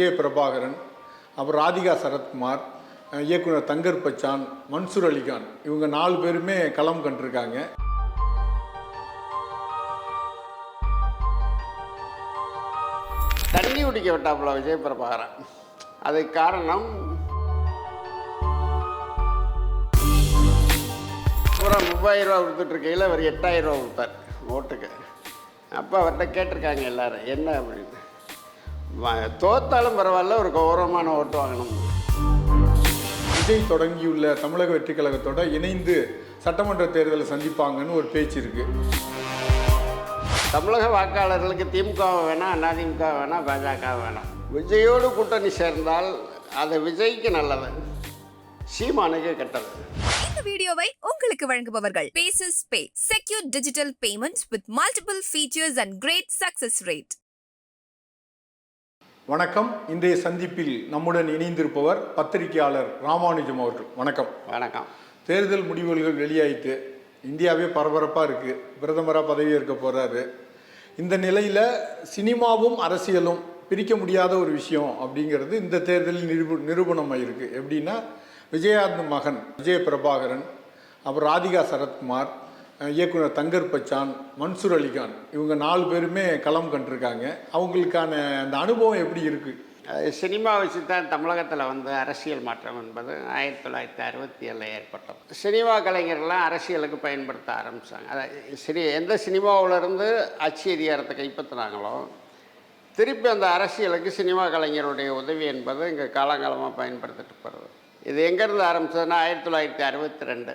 விஜய பிரபாகரன் அப்புறம் ராதிகா சரத்குமார் இயக்குனர் தங்கர் பச்சான் மன்சூர் அலிகான் இவங்க நாலு பேருமே களம் கண்டிருக்காங்க. தண்ணி குடிக்க விட்டாப்புல விஜய் பிரபாகரன். அதுக்கு காரணம்? பூரா மூவாயிரம் ரூபா கொடுத்துட்டு இருக்கையில் அவர் எட்டாயிரம் ரூபா கொடுத்தார் ஓட்டுக்கு. அப்போ அவர்கிட்ட கேட்டிருக்காங்க எல்லாரும் என்ன அப்படின்னு. தோத்தாலும் பரவாயில்ல ஒரு கௌரவமான ஓட்டு வாங்கணும். விஜய் தொடங்கியுள்ள தமிழக வெற்றி கழகத்தோட இணைந்து சட்டமன்ற தேர்தலை சந்திப்பாங்கன்னு ஒரு பேச்சு இருக்கு. தமிழக வாக்காளர்களுக்கு திமுக வேணாம் அதிமுக வேணாம் பாஜக வேணாம் விஜயோடு கூட்டணி சேர்ந்தால் அது விஜய்க்கு நல்லது. சீமானுக்கு கெட்டது. இந்த வீடியோவை உங்களுக்கு வழங்குபவர்கள் Paysys pay secure digital payments with multiple features and great success rate வணக்கம். இன்றைய சந்திப்பில் நம்முடன் இணைந்திருப்பவர் பத்திரிகையாளர் ராமானுஜம் அவர்கள். வணக்கம். வணக்கம். தேர்தல் முடிவுகள் வெளியாயிட்டு இந்தியாவே பரபரப்பாக இருக்குது பிரதமராக பதவி ஏற்க போகிறாரு இந்த நிலையில் சினிமாவும் அரசியலும் பிரிக்க முடியாத ஒரு விஷயம் அப்படிங்கிறது இந்த தேர்தலில் நிரூப நிரூபணமாயிருக்கு எப்படின்னா விஜயாந்த் மகன் விஜய பிரபாகரன் அப்புறம் ராதிகா சரத்குமார் இயக்குனர் தங்கர் பச்சான் மன்சூர் அலிகான் இவங்க நாலு பேருமே களம் கண்டிருக்காங்க. அவங்களுக்கான அந்த அனுபவம் எப்படி இருக்குது சினிமா வச்சு தான் தமிழகத்தில் வந்து அரசியல் மாற்றம் என்பது ஆயிரத்தி தொள்ளாயிரத்தி அறுபத்தி ஏழில் ஏற்பட்டது. சினிமா கலைஞர்கள்லாம் அரசியலுக்கு பயன்படுத்த ஆரம்பித்தாங்க அதாவது சினி எந்த சினிமாவிலேருந்து ஆட்சி அதிகாரத்தை கைப்பற்றினாங்களோ திருப்பி அந்த அரசியலுக்கு சினிமா கலைஞருடைய உதவி என்பது இங்கே காலங்காலமாக பயன்படுத்திட்டு போகிறது இது எங்கேருந்து ஆரம்பிச்சதுன்னா ஆயிரத்தி தொள்ளாயிரத்தி அறுபத்தி ரெண்டு.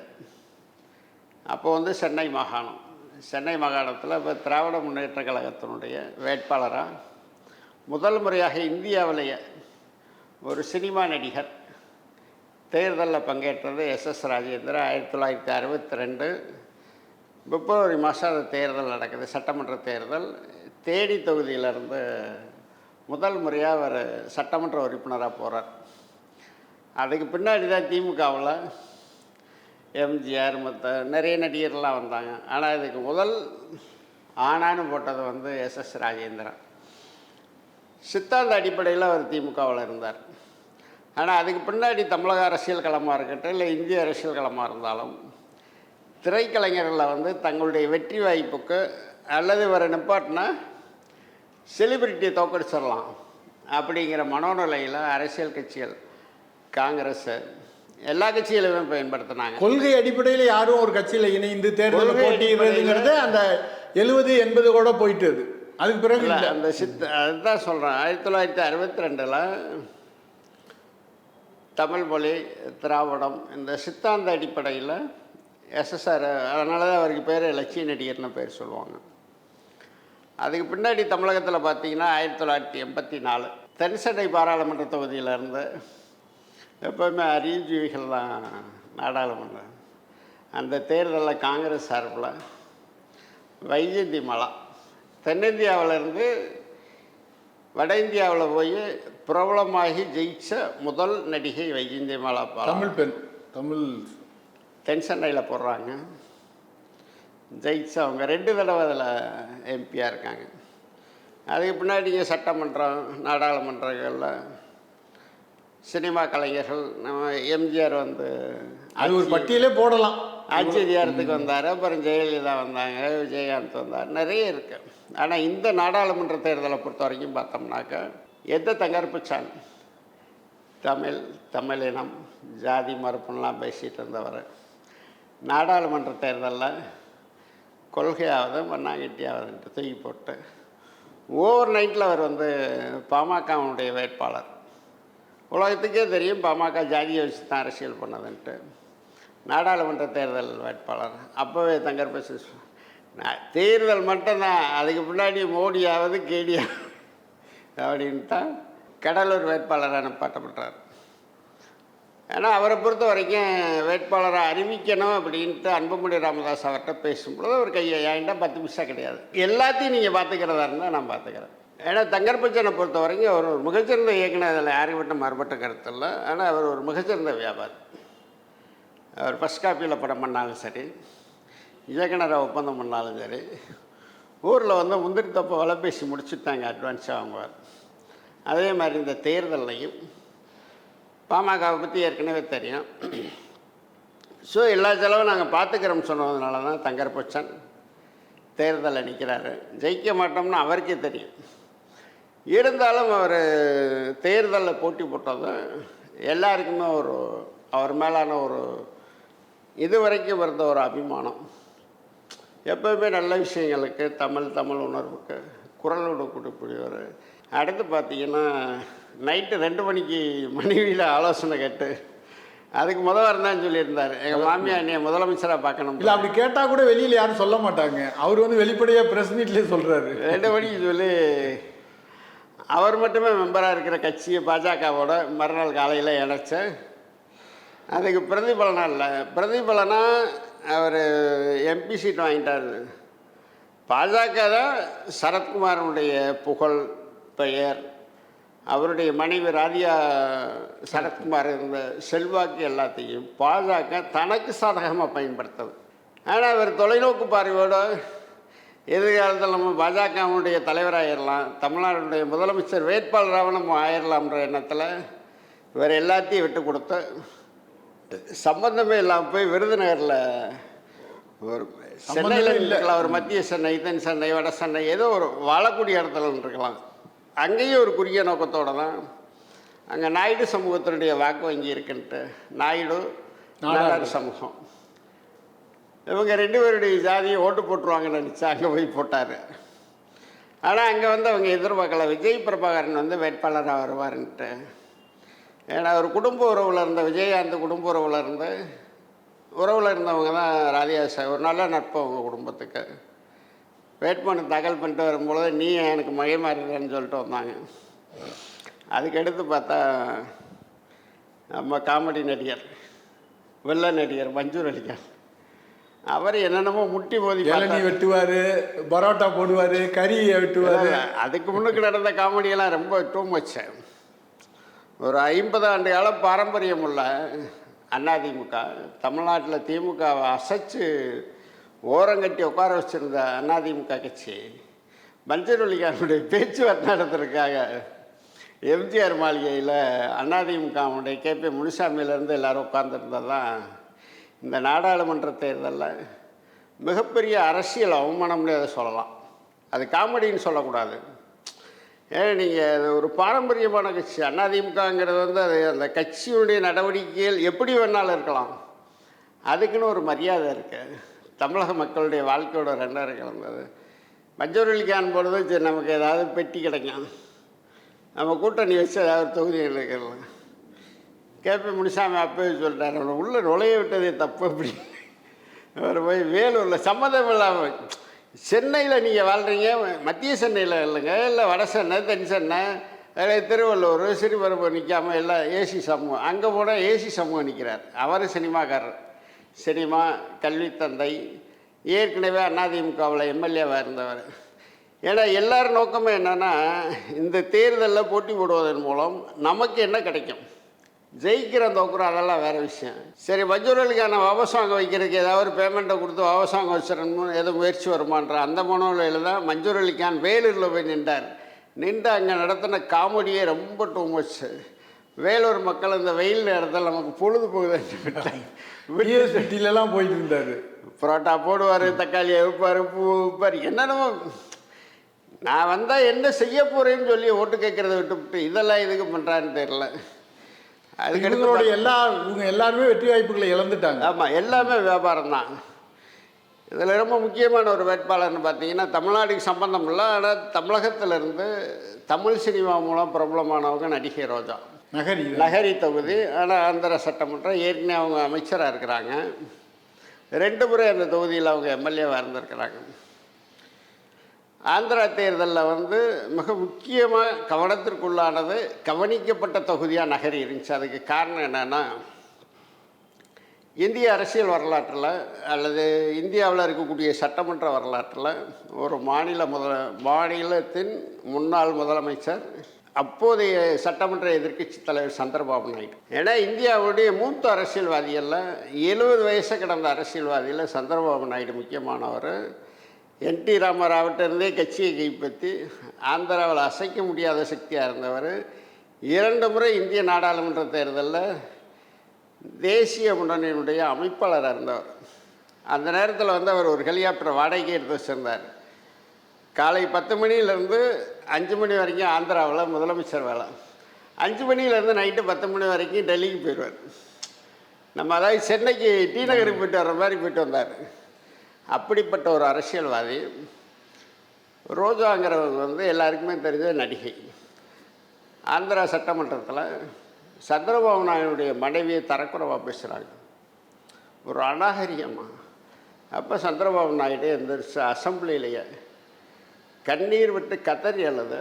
அப்போ வந்து சென்னை மாகாணம். சென்னை மாகாணத்தில் இப்போ திராவிட முன்னேற்ற கழகத்தினுடைய வேட்பாளராக முதல் முறையாக இந்தியாவிலேயே ஒரு சினிமா நடிகர் தேர்தலில் பங்கேற்றது எஸ் எஸ் ராஜேந்திரன் ஆயிரத்தி தொள்ளாயிரத்தி அறுபத்தி ரெண்டு பிப்ரவரி மாதம் அது தேர்தல் நடக்குது சட்டமன்ற தேர்தல். தேடி தொகுதியிலிருந்து முதல் முறையாக அவர் சட்டமன்ற உறுப்பினராக போகிறார் அதுக்கு பின்னாடி தான் திமுகவில் எம்ஜிஆர் மற்ற நிறைய நடிகர்லாம் வந்தாங்க. ஆனால் இதுக்கு முதல் ஆனான்னு போட்டது வந்து எஸ் எஸ் ராஜேந்திரன். சித்தாந்த அடிப்படையில் அவர் திமுகவில் இருந்தார். ஆனால் அதுக்கு பின்னாடி தமிழக அரசியல் களமாக இருக்கட்டும் இல்லை இந்திய அரசியல் களமாக இருந்தாலும் திரைக்கலைஞர்களில் வந்து தங்களுடைய வெற்றி வாய்ப்புக்கு அல்லது இவரை நிப்பாட்டினா செலிபிரிட்டியை தோக்கடிச்சிடலாம் அப்படிங்கிற மனோநிலையில் அரசியல் கட்சிகள் காங்கிரஸ் எல்லா கட்சிகளுமே பயன்படுத்தினாங்க கொள்கை அடிப்படையில் யாரும் ஒரு கட்சியில் இணைந்து தேர்தலில் கொள்கை போட்டியிடுறதுங்கிறது அந்த எழுபது எண்பது கூட போயிட்டு அது. அதுக்கு பிறகு. அந்த சித்த அதுதான் சொல்கிறேன் ஆயிரத்தி தொள்ளாயிரத்தி அறுபத்தி ரெண்டில் தமிழ் மொழி திராவிடம் இந்த சித்தாந்த அடிப்படையில் எஸ்எஸ்ஆர் அதனால தான் அவருக்கு பேர் லட்சிய நடிகர்னு பேர் சொல்லுவாங்க அதுக்கு பின்னாடி தமிழகத்தில் பார்த்தீங்கன்னா ஆயிரத்தி தொள்ளாயிரத்தி எண்பத்தி நாலு தென்சென்னை பாராளுமன்ற தொகுதியிலேருந்து எப்போவுமே அறிவுஜீவிகள் தான் நாடாளுமன்றம் அந்த தேர்தலில் காங்கிரஸ் சார்பில் வைஜெயந்தி மலா. தென்னிந்தியாவிலேருந்து வட இந்தியாவில் போய் பிரபலமாகி ஜெயிச்ச முதல் நடிகை வைஜெயந்தி மாலா தமிழ் பெண் தமிழ். தென் சென்னையில் போடுறாங்க. ஜெயிச்சு அவங்க ரெண்டு தடவை அதில் எம்பியாக இருக்காங்க. அதுக்கு பின்னாடி சட்டமன்றம் நாடாளுமன்றங்களில் சினிமா கலைஞர்கள் நம்ம எம்ஜிஆர் வந்து அது ஒரு பட்டியலே போடலாம். ஆட்சி அதிகாரத்துக்கு வந்தார் அப்புறம் ஜெயலலிதா வந்தாங்க விஜயகாந்த் வந்தார் நிறைய இருக்கு. ஆனால் இந்த நாடாளுமன்ற தேர்தலை பொறுத்த வரைக்கும் பார்த்தோம்னாக்கா எந்த தங்கர்பிச்சான் தமிழ் தமிழினம் ஜாதி மறுப்புலாம் பேசிகிட்டு இருந்தவர். நாடாளுமன்ற தேர்தலில் கொள்கையாவது மண்ணாங்கட்டியாவதுன்ட்டு தூக்கி போட்டு ஓவர் நைட்டில் அவர் வந்து பாமகவுடைய வேட்பாளர். உலகத்துக்கே தெரியும் பாமக ஜாதியை வச்சு தான் அரசியல் பண்ணதுன்ட்டு. நாடாளுமன்ற தேர்தல் வேட்பாளர். அப்போவே தங்கர் பசு நான் தேர்தல் மட்டும்தான் அதுக்கு முன்னாடி மோடியாவது கேடியா அப்படின்னு தான் கடலூர் வேட்பாளராக நிப்பாட்டப்பட்டார் ஏன்னா அவரை பொறுத்த வரைக்கும் வேட்பாளரை அறிவிக்கணும் அப்படின்ட்டு அன்புமணி ராமதாஸ் அவர்கிட்ட பேசும்பொழுது அவர் கையை என்கிட்ட பத்து பைசா கிடையாது. எல்லாத்தையும் நீங்கள் பார்த்துக்கிறதா இருந்தால் நான் பார்த்துக்கிறேன் ஏன்னா தங்கர்பச்சனை பொறுத்த வரைக்கும் அவர் ஒரு மிகச்சிறந்த இயக்குனர் அதில் யாருக்கு மட்டும் மாறுபட்ட கருத்து இல்லை ஆனால் அவர் ஒரு மிகச்சிறந்த வியாபாரி. அவர் ஃபஸ்ட் காப்பியில் படம் பண்ணாலும் சரி இயக்குனரை ஒப்பந்தம் பண்ணாலும் சரி ஊரில் வந்து முந்திரி தப்பை வலை பேசி முடிச்சுட்டாங்க அட்வான்ஸாக வாங்குவார் அதே மாதிரி இந்த தேர்தலையும் பாமகவை பற்றி ஏற்கனவே தெரியும். ஸோ எல்லா செலவும் நாங்கள் பார்த்துக்கிறோம் சொன்னதுனால தான் தங்கர்பச்சன் தேர்தலில் நிற்கிறாரு ஜெயிக்க மாட்டோம்னு அவருக்கே தெரியும். இருந்தாலும் அவர் தேர்தலில் போட்டி போட்டதும் எல்லாருக்குமே ஒரு அவர் மேலான ஒரு இதுவரைக்கும் இருந்த ஒரு அபிமானம். எப்பவுமே நல்ல விஷயங்களுக்கு தமிழ் தமிழ் உணர்வுக்கு குரல் கொடுக்கக்கூடியவர். அடுத்து பார்த்தீங்கன்னா நைட்டு ரெண்டு மணிக்கு மனைவியில் ஆலோசனை கேட்டு அதுக்கு முதல் வாரம் தான் சொல்லியிருந்தார். எங்கள் மாமியார் என்னைய முதலமைச்சராக பார்க்கணும். இல்ல அப்படி கேட்டா கூட வெளியில யாரும் சொல்ல மாட்டாங்க. அவர் வந்து வெளிப்படையா பிரஸ் மீட்லயே சொல்றாரு. ரெண்டு மணிக்கு சொல்லி அவர் மட்டுமே மெம்பராக இருக்கிற கட்சியை பாஜகவோட மறுநாள் காலையில் இணைச்சேன். அதுக்கு பிரதிபலனாக இல்லை. பிரதிபலனா அவர் எம்பி சீட் வாங்கிட்டார். பாஜக தான் சரத்குமாரனுடைய புகழ் பெயர். அவருடைய மனைவி ராதியா சரத்குமார் இருந்த செல்வாக்கு எல்லாத்தையும் பாஜக தனக்கு சாதகமாக பயன்படுத்தது ஆனால் அவர் தொலைநோக்கு பார்வையோடு எதிர்காலத்தில் நம்ம பாஜகவுடைய தலைவராகிடலாம் தமிழ்நாடுடைய முதலமைச்சர் வேட்பாளராக நம்ம ஆயிடலாம்ன்ற எண்ணத்தில் இவர் எல்லாத்தையும் விட்டு கொடுத்து சம்பந்தமே இல்லாமல் போய் விருதுநகரில் ஒரு சென்னையில் இல்ல. இருக்கலாம் ஒரு மத்திய சென்னை தென் சென்னை வட சென்னை ஏதோ ஒரு வாழக்கூடிய இடத்துல இருக்கலாம் அங்கேயும் ஒரு குறுகிய நோக்கத்தோடு தான் அங்கே நாயுடு சமூகத்தினுடைய வாக்கு வங்கி இருக்குன்ட்டு. நாயுடு நாடார் சமூகம். இவங்க ரெண்டு பேருடைய ஜாதியை ஓட்டு போட்டுருவாங்கன்னு நினச்சா அங்கே போய் போட்டார். ஆனால் அங்கே வந்து அவங்க எதிர்பார்க்கல. விஜய் பிரபாகரன் வந்து வேட்பாளராக வருவாருன்ட்டு. ஏன்னா ஒரு குடும்ப உறவில் இருந்த விஜயகாந்த் குடும்ப உறவில் இருந்து உறவில் இருந்தவங்க தான் ராதியா சார் ஒரு நல்ல நட்பு அவங்க குடும்பத்துக்கு. வேட்புமனு தகவல் பண்ணிட்டு வரும்பொழுது நீ எனக்கு மகிமா சொல்லிட்டு வந்தாங்க. அதுக்கடுத்து பார்த்தா நம்ம காமெடி நடிகர் வெள்ள நடிகர் மஞ்சூர் நடிகர். அவர் என்னென்னமோ முட்டி மோதி இளநீ. வெட்டுவாரு பரோட்டா போடுவாரு கறி வெட்டுவாரு அதுக்கு முன்னுக்கு நடந்த காமெடியெல்லாம் ரொம்ப டூ மச் ஒரு ஐம்பது ஆண்டு கால பாரம்பரியம் உள்ள அதிமுக தமிழ்நாட்டில் திமுகவை அசைச்சு ஓரங்கட்டி உட்கார வச்சிருந்த அதிமுக கட்சி மஞ்சள் பேச்சுவார்த்தை நடத்துறதுக்காக எம்ஜிஆர் மாளிகையில் அதிமுகவுடைய கேபி முனுசாமியிலேருந்து எல்லாரும் உட்கார்ந்துருந்தது தான் இந்த நாடாளுமன்ற தேர்தலில் மிகப்பெரிய அரசியல் அவமானம்னு அதை சொல்லலாம். அது காமெடின்னு சொல்லக்கூடாது. ஏன் நீங்கள் ஒரு பாரம்பரியமான கட்சி. அதிமுகங்கிறது வந்து அது அந்த கட்சியுடைய நடவடிக்கைகள் எப்படி வேணாலும் இருக்கலாம். அதுக்குன்னு ஒரு மரியாதை இருக்குது தமிழக மக்களுடைய வாழ்க்கையோட ரெண்டாயிரம் கலந்தது. மஞ்சள் பொழுது சரி நமக்கு ஏதாவது பெட்டி கிடைக்கும். நம்ம கூட்டணி வச்சு ஏதாவது தொகுதி இருக்கலாம் கேபி முனிசாமி அப்பவே சொல்லிட்டார் அவனை உள்ளே நுழைய விட்டதே தப்பு அப்படி. அவர் போய் வேலூரில் சம்மந்தம் இல்லாமல் சென்னையில் நீங்கள் வாழ்கிறீங்க மத்திய சென்னையில் இல்லைங்க இல்லை வட சென்னை தென் சென்னை இல்லை திருவள்ளூர் சிறுபரப்பு நிற்காம எல்லாம் ஏசி சமூகம் அங்கே போனால் ஏசி சமூகம் நிற்கிறார் அவர் சினிமாக்காரர். சினிமா கல்வித்தந்தை ஏற்கனவே அதிமுகவில் எம்எல்ஏவாக இருந்தவர். ஏன்னா எல்லார் நோக்கமே என்னென்னா இந்த தேர்தலில் போட்டி போடுவதன் மூலம் நமக்கு என்ன கிடைக்கும்? ஜெயிக்கிற தோக்குறோம் அதெல்லாம் வேறு விஷயம். சரி மஜூரலுக்கான வாபஸ் வாங்க வைக்கிறதுக்கு ஏதாவது ஒரு பேமெண்ட்டை கொடுத்து வாங்க வச்சிடணும்னு ஏதோ முயற்சி வருமான்ற அந்த மனோலையில் தான் மஞ்சூர் அலிகான் வேலூரில் போய் நின்றார். நின்று அங்கே நடத்தின காமெடியே ரொம்ப டூ மச் வேலூர் மக்கள் இந்த வெயில் நேரத்தில் நமக்கு பொழுது போகுதுன்னு பிஎஸ்பிடிலலாம் போயிட்டு இருந்தாரு. புரோட்டா போடுவார் தக்காளி வைப்பார் பூ வைப்பார் என்னென்னமோ. நான் வந்தால் என்ன செய்ய போகிறேன்னு சொல்லி ஓட்டு கேட்குறத விட்டுவிட்டு இதெல்லாம் இதுக்கு பண்ணுறான்னு தெரியல. அதுக்கடுத்து எல்லா இவங்க எல்லாருமே வெற்றி வாய்ப்புகளை இழந்துட்டாங்க. ஆமாம் எல்லாமே வியாபாரம் தான். இதில் ரொம்ப முக்கியமான ஒரு வேட்பாளர்னு பார்த்தீங்கன்னா தமிழ்நாட்டுக்கு சம்பந்தம் இல்லை ஆனால் தமிழகத்திலிருந்து தமிழ் சினிமா மூலம் பிரபலமானவங்க நடிகை ரோஜா. நகரி நகரி தொகுதி ஆனால் ஆந்திர சட்டமன்றம் ஏற்கனவே அவங்க அமைச்சராக இருக்கிறாங்க. ரெண்டு முறை அந்த தொகுதியில் அவங்க எம்எல்ஏவாக இருந்திருக்கிறாங்க. ஆந்திரா தேர்தலில் வந்து மிக முக்கியமாக கவனத்திற்குள்ளானது கவனிக்கப்பட்ட தொகுதியாக நகரி இருந்துச்சு. அதுக்கு காரணம் என்னென்னா இந்திய அரசியல் வரலாற்றில் அல்லது இந்தியாவில் இருக்கக்கூடிய சட்டமன்ற வரலாற்றில் ஒரு மாநில முதல மாநிலத்தின் முன்னாள் முதலமைச்சர் அப்போதைய சட்டமன்ற எதிர்க்கட்சி தலைவர் சந்திரபாபு நாயுடு. ஏன்னா இந்தியாவுடைய மூத்த அரசியல்வாதிகளில் எழுபது வயசை கடந்த அரசியல்வாதியில் சந்திரபாபு நாயுடு முக்கியமானவர். என் டி ராமராவிட்ட இருந்தே கட்சியை கைப்பற்றி ஆந்திராவில் அசைக்க முடியாத சக்தியாக இருந்தவர். இரண்டு முறை இந்திய நாடாளுமன்ற தேர்தலில் தேசிய முன்னணியினுடைய அமைப்பாளராக இருந்தவர். அந்த நேரத்தில் வந்து அவர் ஒரு ஹெலிகாப்டர் வாடகைக்கு எடுத்து வச்சுருந்தார். காலை பத்து மணியிலேருந்து அஞ்சு மணி வரைக்கும் ஆந்திராவில் முதலமைச்சர் வேலை. அஞ்சு மணியிலேருந்து நைட்டு பத்து மணி வரைக்கும் டெல்லிக்கு போயிடுவார். நம்ம அதாவது சென்னைக்கு டி நகருக்கு போயிட்டு வர்ற மாதிரி போயிட்டு வந்தார். அப்படிப்பட்ட ஒரு அரசியல்வாதி ரோஜாங்கிறவங்க வந்து எல்லாருக்குமே தெரிஞ்ச நடிகை. ஆந்திரா சட்டமன்றத்தில் சந்திரபாபு நாயுடைய மனைவியை தரக்குறைவாக பேசுகிறாங்க ஒரு அநாகரிகமாக அப்போ சந்திரபாபு நாயுடு எந்திரிச்சு அசம்பிளிலேயே கண்ணீர் விட்டு கத்தறி அல்லது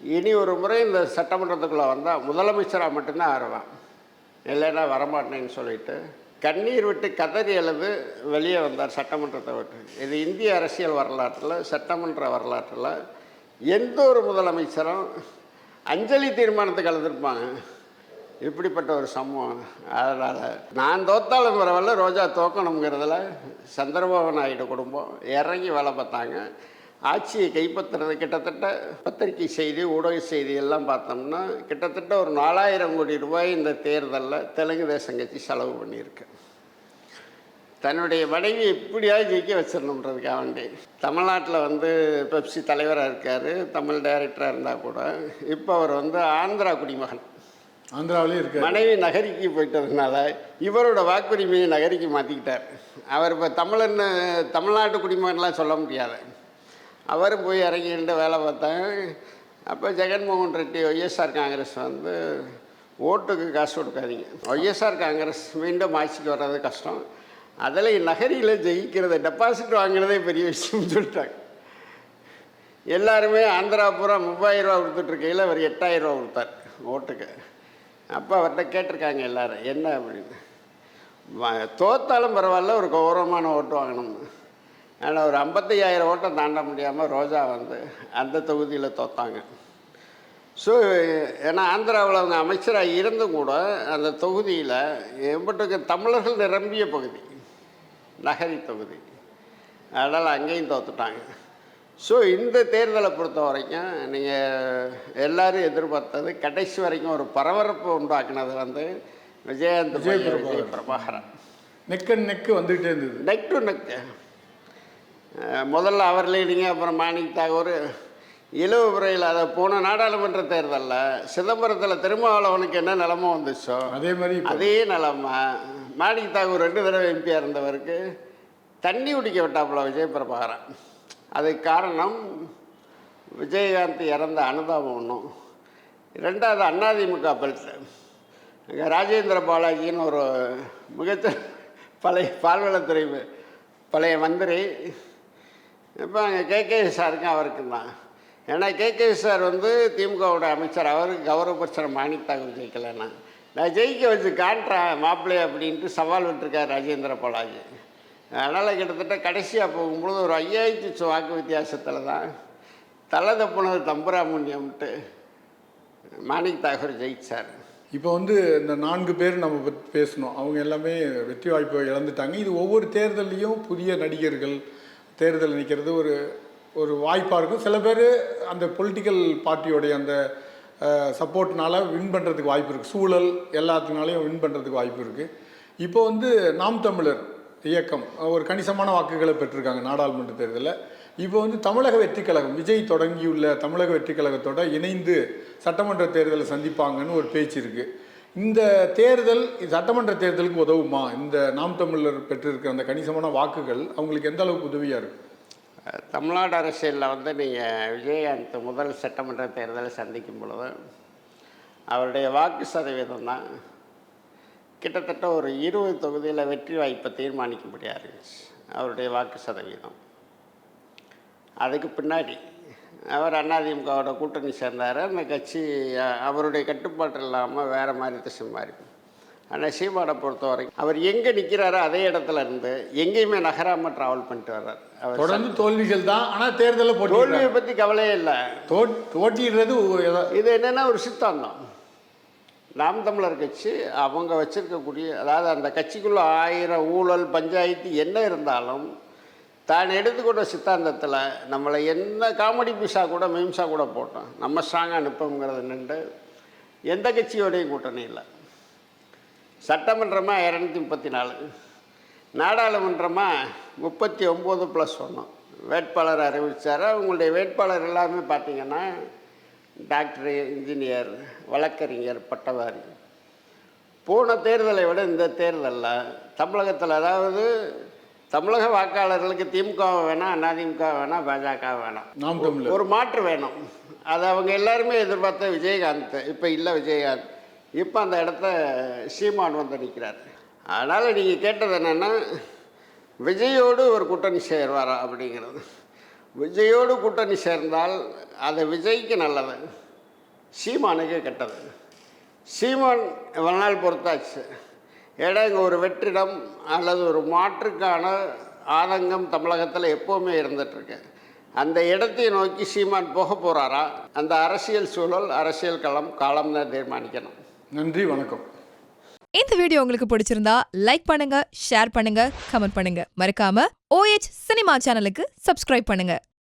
இனி ஒரு முறை இந்த சட்டமன்றத்துக்குள்ளே வந்தால் முதலமைச்சராக மட்டும்தான் ஆறுவான். இல்லைன்னா வரமாட்டேன்னு சொல்லிட்டு கண்ணீர் விட்டு கதறி எழுது வெளியே வந்தார் சட்டமன்றத்தை விட்டு. இது இந்திய அரசியல் வரலாற்றில் சட்டமன்ற வரலாற்றில் எந்த ஒரு முதலமைச்சரும் அஞ்சலி தீர்மானத்துக்கு எழுதிருப்பாங்க இப்படிப்பட்ட ஒரு சம்பவம். அதனால் நான் தோத்தாலும் பரவாயில்ல ரோஜா தோக்கணுங்கிறதுல சந்திரபாபு நாயுடு குடும்பம் இறங்கி வேலை பார்த்தாங்க. ஆட்சியை கைப்பற்றுறது கிட்டத்தட்ட பத்திரிகை செய்தி ஊடக செய்தி எல்லாம் பார்த்தோம்னா கிட்டத்தட்ட ஒரு நாலாயிரம் கோடி ரூபாய் இந்த தேர்தலில் தெலுங்கு தேசம் கட்சி செலவு பண்ணியிருக்கு. தன்னுடைய மனைவி எப்படியாவது ஜெயிக்க வச்சிடணுன்றதுக்காக வேண்டி. தமிழ்நாட்டில் வந்து பெப்சி தலைவராக இருக்கார் தமிழ் டைரக்டராக இருந்தால் கூட இப்போ அவர் வந்து ஆந்திரா குடிமகன். ஆந்திராவிலே இருக்காரு. மனைவி நகரிக்கு போயிட்டதுனால இவரோட வாக்குரிமையை நகரிக்கு மாற்றிக்கிட்டார் அவர் இப்போ தமிழன்னு தமிழ்நாட்டு குடிமகன்லாம் சொல்ல முடியாது. அவரும் போய் இறங்கிட்டு வேலை பார்த்தாங்க அப்போ ஜெகன்மோகன் ரெட்டி ஒய்எஸ்ஆர் காங்கிரஸ் வந்து ஓட்டுக்கு காசு கொடுக்காதீங்க. ஒய்எஸ்ஆர் காங்கிரஸ் மீண்டும் ஆட்சிக்கு வர்றது கஷ்டம். அதில் நகரியில் ஜெயிக்கிறது டெபாசிட் வாங்குறதே பெரிய விஷயம்னு சொல்லிட்டாங்க. எல்லாருமே ஆந்திரா பூரா மூவாயிரம் கொடுத்துட்ருக்கையில் அவர் எட்டாயிரம் ரூபா கொடுத்தார் ஓட்டுக்கு. அப்போ அவர்கிட்ட கேட்டிருக்காங்க எல்லோரும் என்ன அப்படின்னு. தோத்தாலும் பரவாயில்ல ஒரு கௌரவமான ஓட்டு வாங்கணும்னு. ஆனால் ஒரு ஐம்பத்தையாயிரம் ஓட்டை தாண்ட முடியாமல் ரோஜா வந்து அந்த தொகுதியில் தோத்தாங்க. ஸோ ஏன்னா ஆந்திராவில் அவங்க அமைச்சராக இருந்தும் கூட அந்த தொகுதியில் எம்பிட்டுக்கு தமிழர்கள் நிரம்பிய பகுதி நகரி தொகுதி. அதனால் அங்கேயும் தோத்துட்டாங்க. ஸோ இந்த தேர்தலை பொறுத்த வரைக்கும் நீங்கள் எல்லாரும் எதிர்பார்த்தது கடைசி வரைக்கும் ஒரு பரபரப்பு உண்டாக்குனது வந்து Vijayakanth Vijay Prabhakaran. Neck and neck வந்துகிட்டே இருந்தது. நெக் டு நெக் முதல்ல அவர் லீடிங்க அப்புறம் மாணிக் தாகூர். இலவுபுறையில் அதை போன நாடாளுமன்ற தேர்தலில் சிதம்பரத்தில் திருமாவளவனுக்கு என்ன நிலமை வந்துச்சோ அதே மாதிரி அதே நிலமை. மாணிக் தாகூர் ரெண்டு தடவை எம்பியாக இருந்தவருக்கு தண்ணி குடிக்க விட்டாப்புல விஜய் பிரபாகரன் அதுக்கு காரணம் விஜயகாந்த் இறந்த அனுதாபம் ஒன்றும் ரெண்டாவது அண்ணாதிமுக பெல்ட் அங்கே ராஜேந்திர பாலாஜின்னு ஒரு மிகச்ச பழைய பால்வளத்துறை பழைய மந்திரி. இப்போ அங்கே கேகே சாருக்கும் அவருக்கு தான். ஏன்னா கேகே சார் வந்து திமுகவோட அமைச்சர். அவருக்கு கௌரவ பிரச்சனை தாக்கூர் ஜெயிக்கலைன்னா நான். ஜெயிக்க வச்சு காட்டுறேன் மாப்பிள்ளை அப்படின்ட்டு சவால் விட்டுருக்கார் ராஜேந்திர பாலாஜி. அதனால் கிட்டத்தட்ட கடைசியாக போகும்பொழுது ஒரு ஐயாயிரத்தி வாக்கு வித்தியாசத்தில் தான் தலை தப்புனது தம்புராமுன்யம்ட்டு மாணிக் தாகூர் ஜெயிச்சார். இப்போ வந்து இந்த நான்கு பேர் நம்ம பேசணும். அவங்க எல்லாமே வெற்றி வாய்ப்பை இழந்துட்டாங்க. இது ஒவ்வொரு தேர்தல்லையும் புதிய நடிகர்கள் தேர்தல் நிற்கிறது ஒரு ஒரு வாய்ப்பாக இருக்கும். சில பேர் அந்த பொலிட்டிக்கல் பார்ட்டியோடைய அந்த சப்போர்ட்னால வின் பண்ணுறதுக்கு வாய்ப்பு இருக்குது சூழல் எல்லாத்துனாலையும் வின் பண்ணுறதுக்கு வாய்ப்பு இருக்குது இப்போ வந்து நாம் தமிழர் இயக்கம் ஒரு கணிசமான வாக்குகளை பெற்றிருக்காங்க நாடாளுமன்ற தேர்தலில். இப்போ வந்து தமிழக வெற்றி கழகம் விஜய் தொடங்கியுள்ள தமிழக வெற்றி கழகத்தோட இணைந்து சட்டமன்ற தேர்தலை சந்திப்பாங்கன்னு ஒரு பேச்சு இருக்குது இந்த தேர்தல் இது சட்டமன்ற தேர்தலுக்கு உதவுமா? இந்த நாம் தமிழர் பெற்றிருக்கிற அந்த கணிசமான வாக்குகள் அவங்களுக்கு எந்த அளவுக்கு உதவியாக இருக்கும் தமிழ்நாடு அரசியலில் வந்து நீங்கள் விஜயகாந்த் முதல் சட்டமன்ற தேர்தலை சந்திக்கும் பொழுது அவருடைய வாக்கு சதவீதம் தான் கிட்டத்தட்ட ஒரு இருபது தொகுதியில் வெற்றி வாய்ப்பை தீர்மானிக்கும்படியாக இருந்துச்சு. அவருடைய வாக்கு சதவீதம். அதுக்கு பின்னாடி அவர் அதிமுகவோட கூட்டணி சேர்ந்தார். அந்த கட்சி அவருடைய கட்டுப்பாடு இல்லாமல் வேறு மாதிரி திசை மாறி. ஆனால் சீமானை பொறுத்த வரைக்கும் அவர் எங்கே நிற்கிறாரோ அதே இடத்துல இருந்து எங்கேயுமே நகராமல் ட்ராவல் பண்ணிட்டு வர்றார். அவர் தொடர்ந்து தோல்விகள் தான். ஆனால் தேர்தலில் தோல்வியை பற்றி கவலையே இல்லை. எதா- இது என்னென்னா ஒரு சித்தாந்தம். நாம் தமிழர் கட்சி அவங்க வச்சிருக்கக்கூடிய அதாவது அந்த கட்சிக்குள்ள ஆயிரம் ஊழல் பஞ்சாயத்து என்ன இருந்தாலும் தான் எடுத்துக்கொண்ட சித்தாந்தத்தில் நம்மளை என்ன காமெடி பீஸாக கூட மீம்ஸாக கூட போட்டோம். நம்ம ஸ்ட்ராங்காக நிற்போங்கிறது நின்று எந்த கட்சியோடையும் கூட்டணி இல்லை. சட்டமன்றமாக இரநூத்தி முப்பத்தி நாலு நாடாளுமன்றமாக முப்பத்தி ஒம்பது ப்ளஸ் ஒன்று வேட்பாளர் அறிவித்தார் அவங்களுடைய வேட்பாளர் எல்லாமே பார்த்தீங்கன்னா டாக்டர் இன்ஜினியர் வழக்கறிஞர் பட்டதாரி. போன தேர்தலை விட இந்த தேர்தலில் தமிழகத்தில் அதாவது தமிழக வாக்காளர்களுக்கு திமுக வேணாம் அதிமுக வேணாம் பாஜக வேணாம் ஒரு மாற்று வேணும். அது அவங்க எல்லாருமே எதிர்பார்த்த விஜயகாந்த் இப்போ இல்லை விஜயகாந்த். இப்போ அந்த இடத்த சீமான் வந்து நிற்கிறார் அதனால் நீங்கள் கேட்டது என்னென்னா விஜயோடு ஒரு கூட்டணி சேர்வாரா அப்படிங்கிறது. விஜயோடு கூட்டணி சேர்ந்தால் அது விஜய்க்கு நல்லது சீமானுக்கு கெட்டது. சீமான் இவ்வளவு நாள் பொறுத்தாச்சு. ஏன்னா இங்கே ஒரு வெற்றிடம் அல்லது ஒரு மாற்றுக்கான ஆதங்கம் தமிழகத்தில் எப்போவுமே இருந்துகிட்ருக்கு அந்த இடத்தை நோக்கி சீமான் போக போகிறாரா அந்த அரசியல் சூழல் அரசியல் களம் காலம் தான் தீர்மானிக்கணும். நன்றி வணக்கம். இந்த வீடியோ உங்களுக்கு பிடிச்சிருந்தா லைக் பண்ணுங்க ஷேர் பண்ணுங்க கமெண்ட் பண்ணுங்க. மறக்காம ஓஎச் சினிமா சேனலுக்கு சப்ஸ்கிரைப் பண்ணுங்க.